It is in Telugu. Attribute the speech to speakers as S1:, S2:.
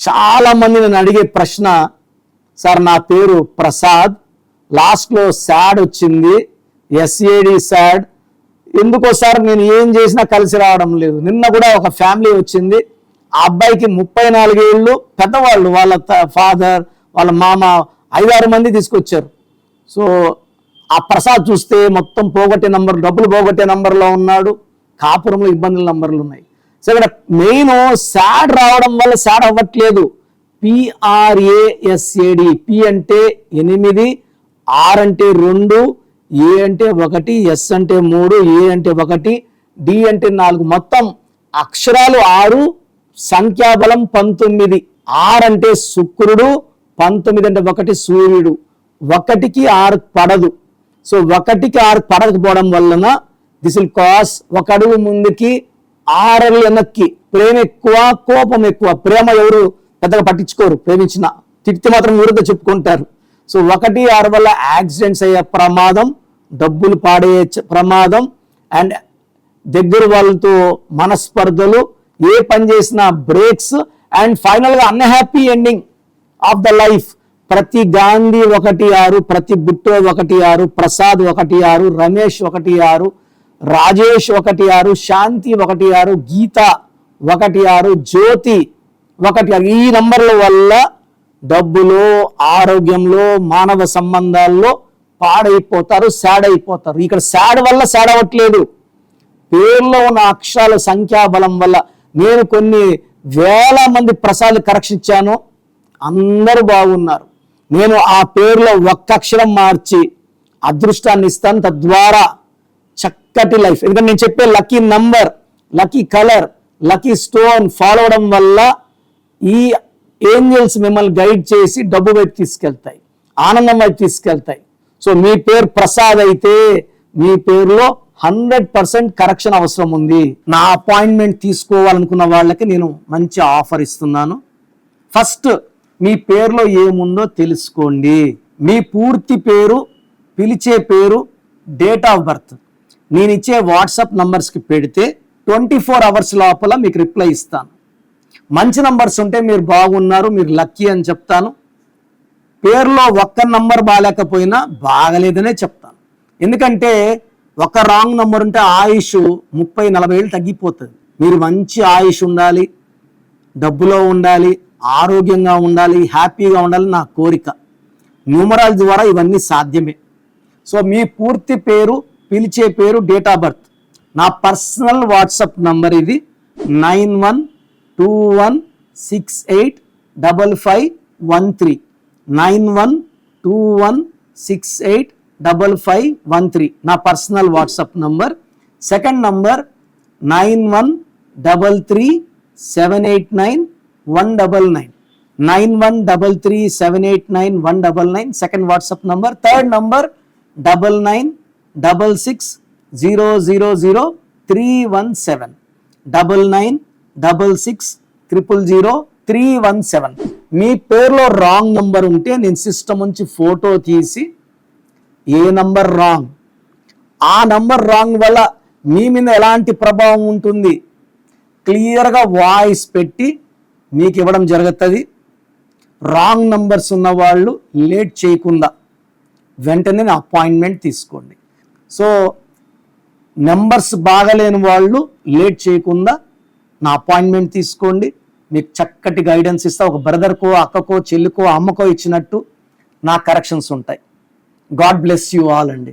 S1: చాలా మంది నన్ను అడిగే ప్రశ్న సార్ నా పేరు ప్రసాద్ లాస్ట్లో శాడ్ వచ్చింది ఎస్ఏడి శాడ్ ఎందుకో సార్ నేను ఏం చేసినా కలిసి రావడం లేదు. నిన్న కూడా ఒక ఫ్యామిలీ వచ్చింది ఆ అబ్బాయికి ముప్పై నాలుగేళ్ళు పెద్దవాళ్ళు వాళ్ళ ఫాదర్ వాళ్ళ మామ ఐదారు మంది తీసుకొచ్చారు. సో ఆ ప్రసాద్ చూస్తే మొత్తం పోగొట్టే నంబర్ డబ్బులు పోగొట్టే నంబర్లో ఉన్నాడు కాపురంలో ఇబ్బందుల నంబర్లు ఉన్నాయి. సో ఇక్కడ మెయిన్ శాడ్ రావడం వల్ల శాడ్ అవ్వట్లేదు. పిఆర్ఏఎస్ఏడి పి అంటే ఎనిమిది ఆర్ అంటే రెండు ఏ అంటే ఒకటి ఎస్ అంటే మూడు ఏ అంటే ఒకటి డి అంటే నాలుగు. మొత్తం అక్షరాలు ఆరు సంఖ్యాబలం పంతొమ్మిది. ఆర్ అంటే శుక్రుడు పంతొమ్మిది అంటే ఒకటి సూర్యుడు. ఒకటికి ఆరు పడదు. సో ఒకటికి ఆరు పడకపోవడం వలన దిస్ విల్ కాస్ ఒక అడుగు ముందుకి ఆరు వెనక్కి ప్రేమ ఎక్కువ కోపం ఎక్కువ. ప్రేమ ఎవరు పెద్దగా పట్టించుకోరు. ప్రేమించిన తిట్టి మాత్రం ఊరితో చెప్పుకుంటారు. సో ఒకటి ఆరు వల్ల యాక్సిడెంట్స్ అయ్యే ప్రమాదం డబ్బులు పాడే ప్రమాదం అండ్ దగ్గర వాళ్ళతో మనస్పర్ధలు ఏ పని చేసినా బ్రేక్స్ అండ్ ఫైనల్గా unhappy ending of the life. ప్రతి గాంధీ ఒకటి ఆరు ప్రతి బుట్టో ఒకటి ఆరు ప్రసాద్ ఒకటి ఆరు రమేష్ ఒకటి ఆరు రాజేష్ ఒకటి ఆరు శాంతి ఒకటి ఆరు గీత ఒకటి ఆరు జ్యోతి ఒకటి ఆరు. ఈ నంబర్ల వల్ల డబ్బులో ఆరోగ్యంలో మానవ సంబంధాల్లో పాడైపోతారు సాడ్ అయిపోతారు. ఇక్కడ సాడ్ వల్ల సాడ్ అవ్వట్లేదు. పేర్లో ఉన్న అక్షరాల సంఖ్యాబలం వల్ల నేను కొన్ని వేల మంది ప్రసాద్ కరెక్షన్ అందరూ బాగున్నారు. నేను ఆ పేరులో ఒక్క అక్షరం మార్చి అదృష్టాన్ని ఇస్తాను. తద్వారా చక్కటి లైఫ్. ఎందుకంటే నేను చెప్పే lucky number lucky colour lucky stone follow అవడం వల్ల ఈ ఏంజల్స్ మిమ్మల్ని గైడ్ చేసి డబ్బు వైపు తీసుకెళ్తాయి ఆనందం వైపు తీసుకెళ్తాయి. సో మీ పేరు ప్రసాద్ అయితే మీ పేరులో హండ్రెడ్ పర్సెంట్ కరెక్షన్ అవసరం ఉంది. నా అపాయింట్మెంట్ తీసుకోవాలనుకున్న వాళ్ళకి నేను మంచి ఆఫర్ ఇస్తున్నాను. ఫస్ట్ మీ పేరులో ఏముందో తెలుసుకోండి. మీ పూర్తి పేరు పిలిచే పేరు డేట్ ఆఫ్ బర్త్. నేను ఇచ్చే వాట్సాప్ నంబర్స్కి పెడితే ట్వంటీ ఫోర్ అవర్స్ లోపల మీకు రిప్లై ఇస్తాను. మంచి నంబర్స్ ఉంటే మీరు బాగున్నారు మీరు లక్కీ అని చెప్తాను. పేరులో ఒక్క నంబర్ బాగాలేకపోయినా బాగలేదనే చెప్తాను. ఎందుకంటే ఒక రాంగ్ నంబర్ ఉంటే ఆయుష్ ముప్పై నలభై ఏళ్ళు తగ్గిపోతుంది. మీరు మంచి ఆయుష్ ఉండాలి డబ్బులో ఉండాలి ఆరోగ్యంగా ఉండాలి హ్యాపీగా ఉండాలి నా కోరిక. న్యూమరాల్ ద్వారా ఇవన్నీ సాధ్యమే. సో మీ పూర్తి పేరు పిలిచే పేరు డేట్ ఆఫ్ బర్త్ నా పర్సనల్ వాట్సాప్ నంబర్ ఇది nine one two one six eight double five one three nine one two one six eight double five one three నా personal WhatsApp number second number nine one double three seven eight nine one double nine nine one double three seven eight nine one double nine second WhatsApp number third number double nine double six zero zero zero three one seven. Double nine double six triple zero three one seven. మీ పేరులో రాంగ్ నెంబర్ ఉంటే నేను సిస్టమ్ నుంచి ఫోటో తీసి ఏ నంబర్ రాంగ్? ఆ నంబర్ రాంగ్ వల్ల మీ మీద ఎలాంటి ప్రభావం ఉంటుంది? క్లియర్గా వాయిస్ పెట్టి మీకు ఇవ్వడం జరుగుతుంది. రాంగ్ నంబర్స్ ఉన్న వాళ్ళు లేట్ చేయకుండా వెంటనే అపాయింట్మెంట్ తీసుకోండి. సో నెంబర్స్ బాగలేని వాళ్ళు లేట్ చేయకుండా నా అపాయింట్మెంట్ తీసుకోండి. మీకు చక్కటి గైడెన్స్ ఇస్తా. ఒక బ్రదర్కో అక్కకో చెల్లికో అమ్మకో ఇచ్చినట్టు నా కరెక్షన్స్ ఉంటాయి. గాడ్ బ్లెస్ యూ ఆల్ అండి.